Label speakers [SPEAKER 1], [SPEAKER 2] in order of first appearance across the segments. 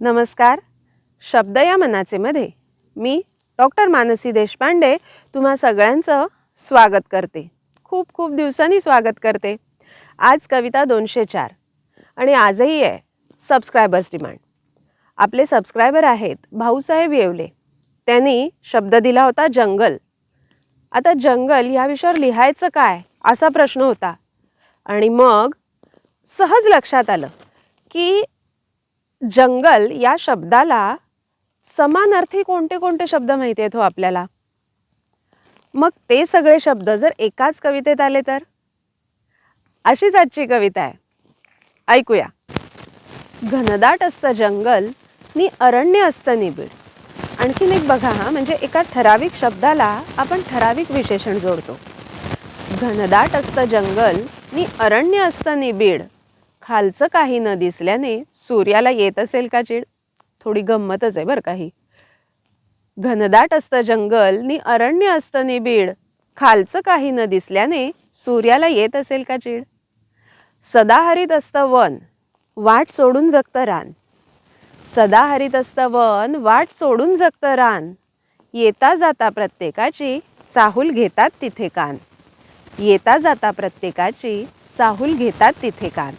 [SPEAKER 1] नमस्कार. शब्द या मनाचे मध्ये मी डॉक्टर मानसी देशपांडे तुम्हा सगळ्यांचं स्वागत करते. खूप खूप दिवसांनी स्वागत करते. आज कविता दोनशे चार आणि आजही आहे सबस्क्रायबर्स डिमांड. आपले सबस्क्रायबर आहेत भाऊसाहेब येवले. त्यांनी शब्द दिला होता जंगल. आता जंगल या विषयावर लिहायचं काय असा प्रश्न होता. आणि मग सहज लक्षात आलं की जंगल या शब्दाला समानार्थी कोणते कोणते शब्द माहिती आहेत हो आपल्याला? मग ते सगळे शब्द जर एकाच कवितेत आले तर? अशीच आजची कविता आहे. ऐकूया. घनदाट असतं जंगल नि अरण्य असतं निबिड. आणखीन एक बघा हा म्हणजे एका ठराविक शब्दाला आपण ठराविक विशेषण जोडतो. घनदाट असतं जंगल नि अरण्य असतं निबिड. खालचं काही न दिसल्याने सूर्याला येत असेल का चिड? थोडी गंमतच आहे बरं काही घनदाट असतं जंगल नि अरण्य असतं निबीड खालचं काही न दिसल्याने सूर्याला येत असेल का चिड? सदाहरित असतं वन वाट सोडून जगतं रान. सदाहरित असतं वन वाट सोडून जगतं रान. येता जाता प्रत्येकाची चाहूल घेतात तिथे कान. येता जाता प्रत्येकाची चाहूल घेतात तिथे कान.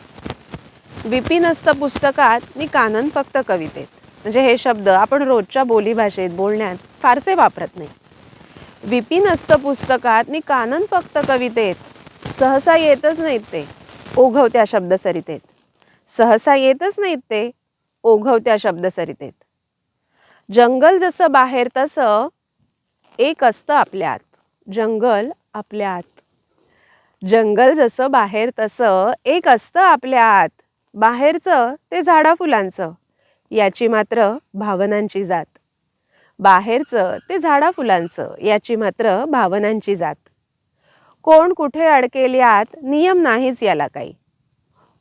[SPEAKER 1] विपिन असतं पुस्तकात नि कानन फक्त कवितेत. म्हणजे हे शब्द आपण रोजच्या बोलीभाषेत बोलण्यात फारसे वापरत नाही. विपिन असतं पुस्तकात नि कानन फक्त कवितेत. सहसा येतच नाहीत ते ओघवत्या शब्दसरितेत. सहसा येतच नाहीत ते ओघवत्या शब्दसरितेत. जंगल जसं बाहेर तसं एक असतं आपल्यात. जंगल आपल्यात. जंगल जसं बाहेर तसं एक असतं आपल्यात. बाहेरचं ते झाडाफुलांचं. याची मात्र भावनांची जात. बाहेरचं ते झाडाफुलांचं याची मात्र भावनांची जात. कोण कुठे अडकेल यात नियम नाहीच याला काही.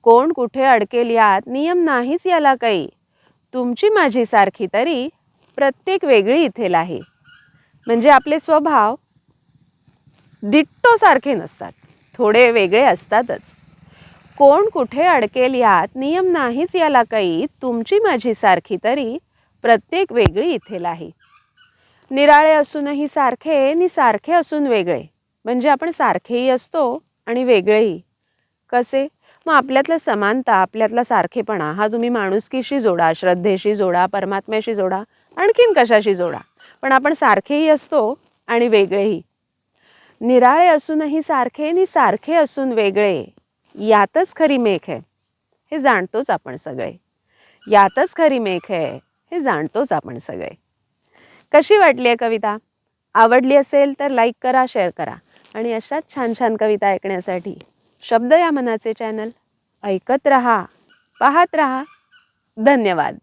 [SPEAKER 1] कोण कुठे अडकेल यात नियम नाहीच याला काही. तुमची माझी सारखी तरी प्रत्येक वेगळी इथे आहे. म्हणजे आपले स्वभाव दिट्टोसारखे नसतात. थोडे वेगळे असतातच. कोण कुठे अडकेल यात? नियम नाहीच याला काही. तुमची माझी सारखी तरी. प्रत्येक वेगळी इथे लाही. निराळे असूनही सारखे नि सारखे असून वेगळे. म्हणजे आपण सारखेही असतो आणि वेगळेही. कसे? मग आपल्यातला समानता आपल्यातला सारखेपणा हा तुम्ही माणुसकीशी जोडा श्रद्धेशी जोडा परमात्म्याशी जोडा आणखीन कशाशी जोडा? पण आपण सारखेही असतो आणि वेगळेही. निराळे असूनही सारखे नि सारखे असून वेगळे. यातच खरी मेघ आहे हे जाणतोच आपण सगळे. यातच खरी मेघ आहे हे जाणतोच आपण सगळे. कशी वाटली आहे कविता? आवडली असेल तर लाईक करा शेअर करा. आणि अशाच छान छान कविता ऐकण्यासाठी शब्द या मनाचे चॅनल ऐकत रहा पाहत रहा. धन्यवाद.